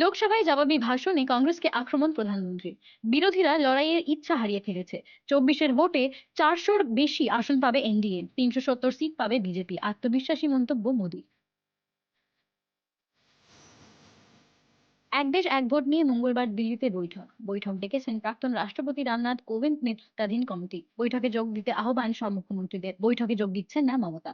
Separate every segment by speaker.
Speaker 1: লোকসভায় জবাবি ভাষণে কংগ্রেসকে আক্রমণ প্রধানমন্ত্রী। বিরোধীরা লড়াইয়ের ইচ্ছা হারিয়ে ফেলেছে। চব্বিশের ভোটে চারশোর বেশি আসন পাবে এনডিএ, তিনশো সত্তর সিট পাবে বিজেপি। আত্মবিশ্বাসী মন্তব্য মোদী এক দেশ এক ভোট নিয়ে মঙ্গলবার দিল্লিতে বৈঠক। বৈঠক ডেকেছেন প্রাক্তন রাষ্ট্রপতি রামনাথ কোবিন্দ নেতৃত্বাধীন কমিটি। বৈঠকে যোগ দিতে আহ্বান সব মুখ্যমন্ত্রীদের। বৈঠকে যোগ দিচ্ছেন না মমতা।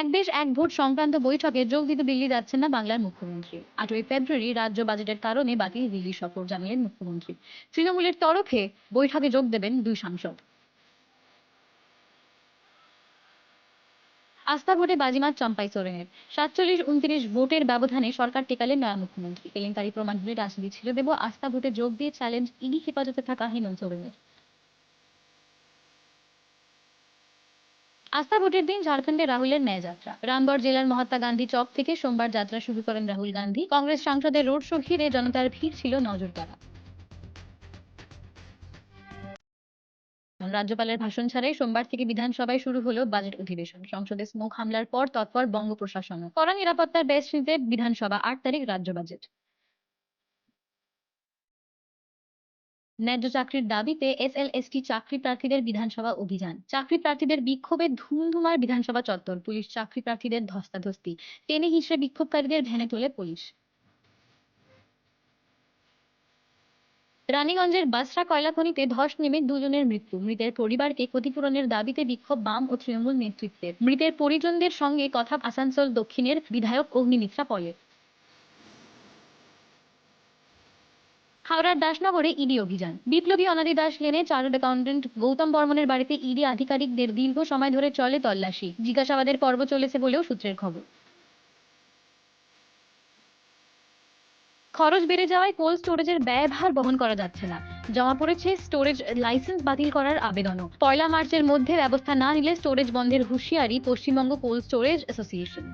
Speaker 1: এক দেশ এক ভোট সংক্রান্ত বৈঠকে যোগ দিতে দিল্লি যাচ্ছেন না বাংলার মুখ্যমন্ত্রী। আটই ফেব্রুয়ারি রাজ্য বাজেটের কারণে বাতিল দিল্লি সফর জানালেন মুখ্যমন্ত্রী। তৃণমূলের তরফে বৈঠকে যোগ দেবেন দুই সাংসদ। আস্থা ভোটে বাজিমাত চম্পাই সোরেনের। সাতচল্লিশ উনত্রিশ ভোটের ব্যবধানে সরকার টেকালেন নয়া মুখ্যমন্ত্রী। কেলেঙ্কারি প্রমাণ হলে রাজনীতি ছেড়ে দেব। আস্থা ভোটে যোগ দিয়ে চ্যালেঞ্জ ইডি হেফাজতে থাকা হেমন্ত সোরেনের। আস্থা ভোটের দিন ঝাড়খণ্ডে রাহুলের ন্যায় যাত্রা। রামগড় জেলার মহাত্মা গান্ধী চক থেকে সোমবার যাত্রা শুরু করেন রাহুল গান্ধী। কংগ্রেস সাংসদের রোড শো ঘিরে জনতার ভিড় ছিল নজরকাড়া রাজ্যপালের ভাষণ ছাড়াই সোমবার থেকে বিধানসভায় শুরু হলো বাজেট অধিবেশন। সংসদে স্মোক হামলার পর তৎপর বঙ্গ প্রশাসন কড়া নিরাপত্তার বেশ নিতে বিধানসভা আট তারিখ রাজ্য বাজেট। ন্যায্য চাকরির দাবিতে এসএলএসটি চাকরি প্রার্থীদের বিধানসভা অভিযান। চাকরি প্রার্থীদের বিক্ষোভে ধুমধুমার বিধানসভা চত্বর। পুলিশ চাকরি প্রার্থীদের ধস্তাধস্তি। টেনে হিসেবে বিক্ষোভকারীদের ভ্যানে তোলে পুলিশ। রানীগঞ্জের বাসরা কয়লা খনিতে ধস নেমে দুজনের মৃত্যু। মৃতের পরিবারকে ক্ষতিপূরণের দাবিতে বিক্ষোভ বাম ও তৃণমূল নেতৃত্বের। মৃতের পরিজনদের সঙ্গে কথা আসানসোল দক্ষিণের বিধায়ক অগ্নিমিত্রা পলের। হাওড়ার দাসনগরে ইডি অভিযান। বিপ্লবী অনাদি দাস লেনে চার্টার্ড অ্যাকাউন্টেন্ট গৌতম বর্মনের বাড়িতে ইডি আধিকারিকদের দীর্ঘ সময় ধরে চলে তল্লাশি। জিজ্ঞাসাবাদের পর্ব চলেছে বলেও সূত্রের খবর। খরচ বেড়ে যাওয়ায় কোল্ড স্টোরেজের ব্যয়ভার বহন করা যাচ্ছে না। জমা পড়েছে স্টোরেজ লাইসেন্স বাতিল করার আবেদনও। পয়লা মার্চের মধ্যে ব্যবস্থা না নিলে স্টোরেজ বন্ধের হুঁশিয়ারি পশ্চিমবঙ্গ কোল্ড স্টোরেজ অ্যাসোসিয়েশন।